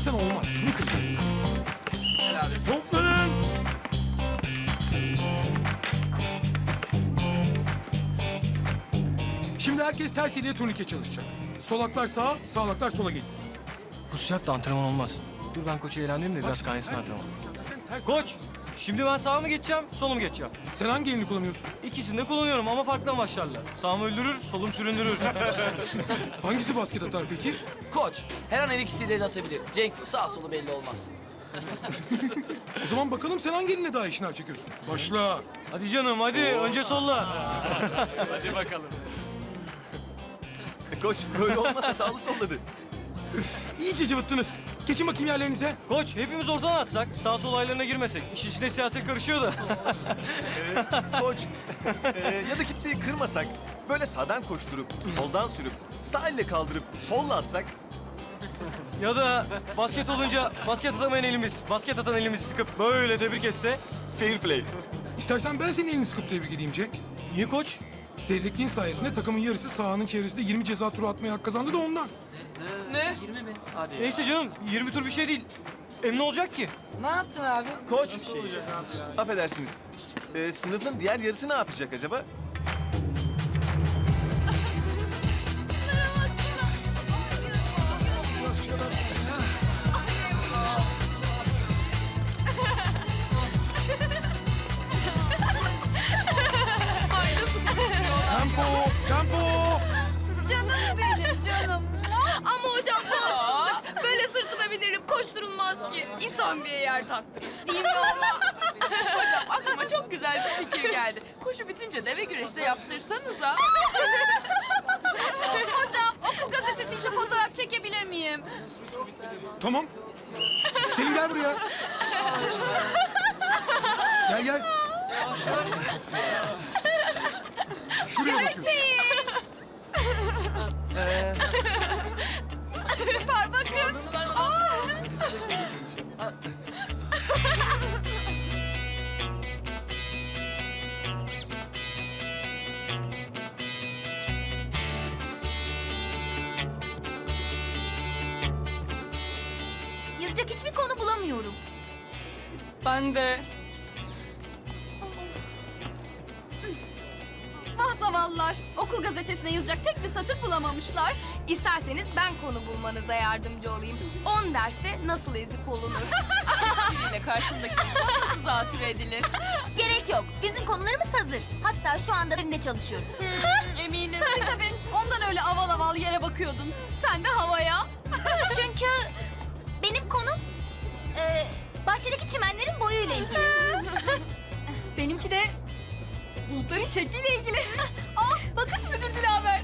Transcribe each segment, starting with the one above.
desen olmaz. Bizim kıracağız. Toplanın. Şimdi herkes ters eliye turnike çalışacak. Solaklar sağa, sağlaklar sola geçsin. Bu sıcakta antrenman olmaz. Dur ben koçu eğlendim de biraz kaynasın antrenman. Koç, şimdi ben sağa mı geçeceğim, solu mu geçeceğim? Sen hangi elini kullanıyorsun? İkisini de kullanıyorum ama farklı amaçlarla. Sağım öldürür, solum süründürür. Hangisi basket atar peki? Koç, her an her ikisiyle de atabilir. Cenk sağ solu belli olmaz. O zaman bakalım sen hangi eline daha şınav çekiyorsun? Başla. hadi canım hadi, önce solla. Koç böyle olmasa hatalı solladı. Üf, iyice cıvıttınız. Geçin bakayım yerlerinize. Koç, hepimiz ortadan atsak, sağ sol aylarına girmesek. İş içinde siyaset karışıyor da. Koç e, ya da kimseyi kırmasak böyle sağdan koşturup soldan sürüp sağ elle kaldırıp solla atsak ya da basket olunca basket atamayan elimiz, basket atan elimizi sıkıp böyle tebrik etse. fair play. İstersen ben senin elini sıkıp tebrik edeyim Jack. Niye koç? Zevzekliğin sayesinde takımın yarısı sahanın çevresinde 20 ceza turu atmaya hak kazandı da ondan. Ne? Neyse canım, 20 tur bir şey değil. Hem ne olacak ki? Ne yaptın abi? Koç affedersiniz. E, sınıfın diğer yarısı ne yapacak acaba? Tempo, tempo. Canım benim canım. Ama hocam bu haksızlık. Böyle sırtına binirip koşturulmaz ki. İnsan diye yer taktırır. Değil mi ama? Hocam aklıma çok güzel bir fikir geldi. Koşu bitince deve güreşte yaptırsanıza. Hocam okul gazetesi için fotoğraf çekebilir miyim? Tamam. Selim gel buraya. Gel gel. Şuraya bakıyorsun. Süper Yazacak hiçbir konu bulamıyorum. Ben de. Vah zavallılar. Okul gazetesine yazacak tek bir satır bulamamışlar. İsterseniz ben konu bulmanıza yardımcı olayım. 10 derste nasıl ezik olunur? Biriyle karşındaki insan nasıl zatürre edilir? Gerek yok. Bizim konularımız hazır. Hatta şu anda önünde çalışıyoruz. Eminim. tabii tabii. Ondan öyle aval aval yere bakıyordun. Sen de havaya. De bulutların şekliyle ilgili. Aa bakın müdür Dilaver.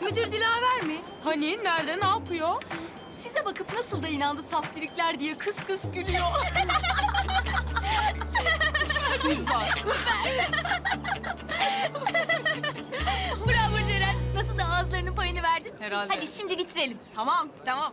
Müdür Dilaver mi? Hani nerede ne yapıyor? Size bakıp nasıl da inandı saftirikler diye kıs kıs gülüyor. Biz var. Bravo Ceren. Nasıl da ağızlarının payını verdin? Herhalde. Hadi şimdi bitirelim. Tamam tamam.